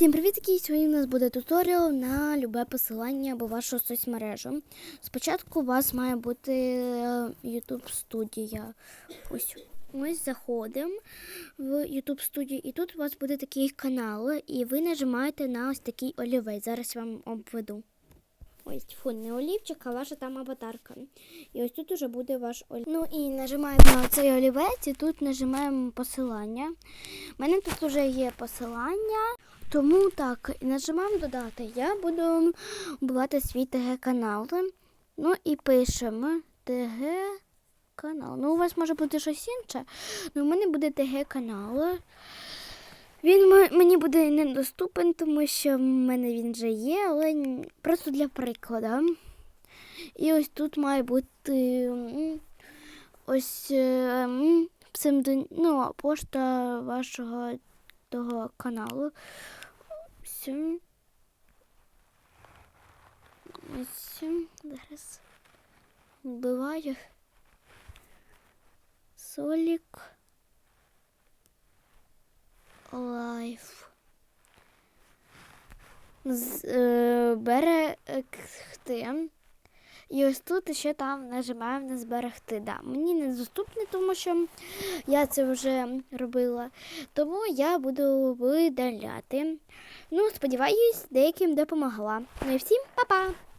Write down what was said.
Всім привітки! Сьогодні у нас буде туторіал на любе посилання або вашу соцмережу. Спочатку у вас має бути е, YouTube студія. Ось ми заходимо в YouTube студію, і тут у вас буде такий канал, і ви нажимаєте на ось такий олівець. Зараз я вам обведу. Ось фу, не олівчик, а ваша там аватарка. І ось тут уже буде ваш олівець. Ну і нажимаємо на цей олівець, і тут нажимаємо посилання. У мене тут вже є посилання. Тому так, нажимаємо додати. Я буду вбивати свій ТГ-канал. Ну і пишемо ТГ-канал. Ну, у вас може бути щось інше. Ну, у мене буде ТГ-канал. Він мені буде недоступен, тому що в мене він вже є, але просто для прикладу. І ось тут має бути ось е, псевдо- ну, пошта вашого того каналу. Все. Ось зараз вбиваю. Солік. Лайф. З, е, берегти. І ось тут ще там нажимаємо на зберегти. Да, мені недоступне, тому що я це вже робила. Тому я буду видаляти. Ну, сподіваюсь, деяким допомогла. Ну і всім па-па!